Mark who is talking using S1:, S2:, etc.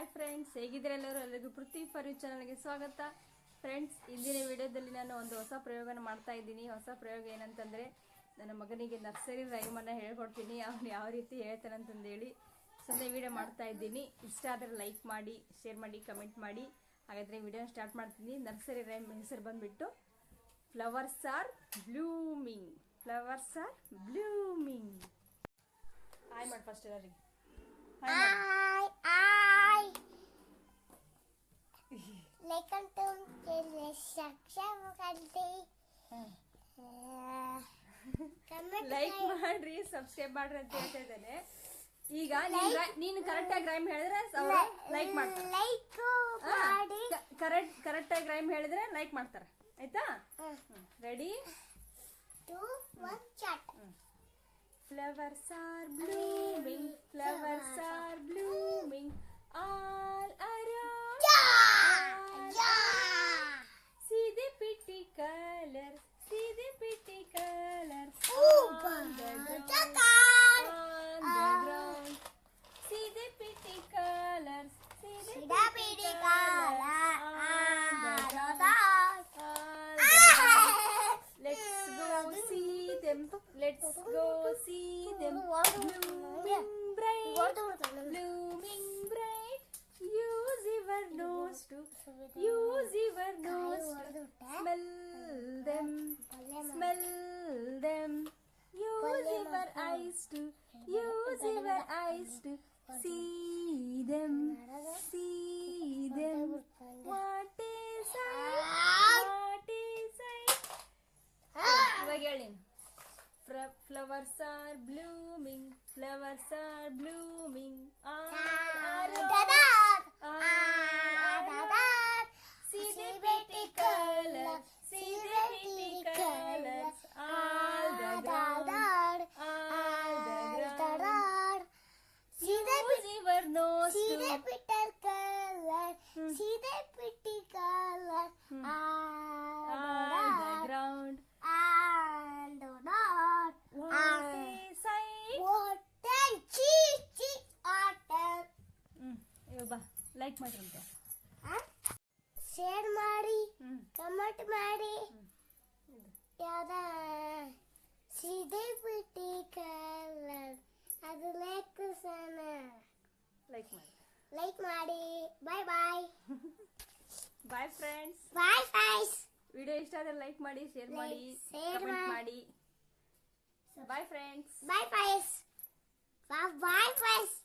S1: Hi friends ಹೇಗಿದ್ರೆ ಎಲ್ಲರೂ? ಎಲ್ಲರಿಗೂ ಪೃಥ್ವಿ fur ಚಾನಲ್ಗೆ ಸ್ವಾಗತ. ಫ್ರೆಂಡ್ಸ್ ಇಂದಿನ ವಿಡಿಯೋದಲ್ಲಿ ನಾನು ಒಂದು ಹೊಸ ಪ್ರಯೋಗನ ಮಾಡ್ತಾ ಇದ್ದೀನಿ. ಹೊಸ ಪ್ರಯೋಗ ಏನಂತಂದರೆ, ನನ್ನ ಮಗನಿಗೆ ನರ್ಸರಿ ರೈಮನ್ನು ಹೇಳ್ಕೊಡ್ತೀನಿ. ಅವನು ಯಾವ ರೀತಿ ಹೇಳ್ತಾನಂತಂದೇಳಿ ಸುಮ್ಮನೆ ವಿಡಿಯೋ ಮಾಡ್ತಾ ಇದ್ದೀನಿ. ಇಷ್ಟ ಆದರೆ ಲೈಕ್ ಮಾಡಿ ಶೇರ್ ಮಾಡಿ ಕಮೆಂಟ್ ಮಾಡಿ. ಹಾಗಾದರೆ ವಿಡಿಯೋನ ಸ್ಟಾರ್ಟ್ ಮಾಡ್ತೀನಿ. ನರ್ಸರಿ ರೈಮ್ ಹೆಸರು ಬಂದುಬಿಟ್ಟು flowers are blooming flowers are blooming hi ಮಾಡಿ ಫಸ್ಟ್ ಎಲ್ಲರಿಗೆ. ಹಾಯ್ ಲೈಕ್ ಮಾಡ್ರಿ ಸಬ್ಸ್ಕ್ರೈಬ್ ಮಾಡ್ರಿ ಅಂತ ಹೇಳ್ತಾ ಇದ್ದೇನೆ. ಈಗ ನೀನ್ ನೀನು ಕರೆಕ್ಟ್ ಆಗಿ ರೈಮ್ ಹೇಳಿದ್ರೆ ಲೈಕ್ ಮಾಡ್ತಾರೆ. ಕರೆಕ್ಟ್ ಕರೆಕ್ಟ್ ಆಗಿ ರೈಮ್ ಹೇಳಿದ್ರೆ ಲೈಕ್ ಮಾಡ್ತಾರೆ. ಆಯ್ತಾ?
S2: Ready.
S1: Flowers
S2: are
S1: blooming flowers are blooming all around them, let's go see them, blooming bright, blooming bright. Use your nose to, use your nose to smell them. Smell them. Use your eyes to, use your eyes to see them. See them. What is sight? What is sight? ಇವಾಗ ಹೇಳಿ
S2: flowers are blooming
S1: flowers are blooming like ಮಾಡ್ರಂತೆ.
S2: Share ಮಾಡಿ comment ಮಾಡಿ. ಯಾವ್ದ? ಸೀದೆ ಬಿಟ್ಟಿ colour. ಅದು like ಸನ.
S1: Like ಮಾಡಿ.
S2: Like ಮಾಡಿ. Bye bye
S1: bye friends
S2: bye friends
S1: video ಇಷ್ಟ ಆದರೆ ಲೈಕ್ ಮಾಡಿ ಶೇರ್ ಮಾಡಿ ಕಮೆಂಟ್
S2: ಮಾಡಿ.
S1: Bye
S2: friends bye friends bye boys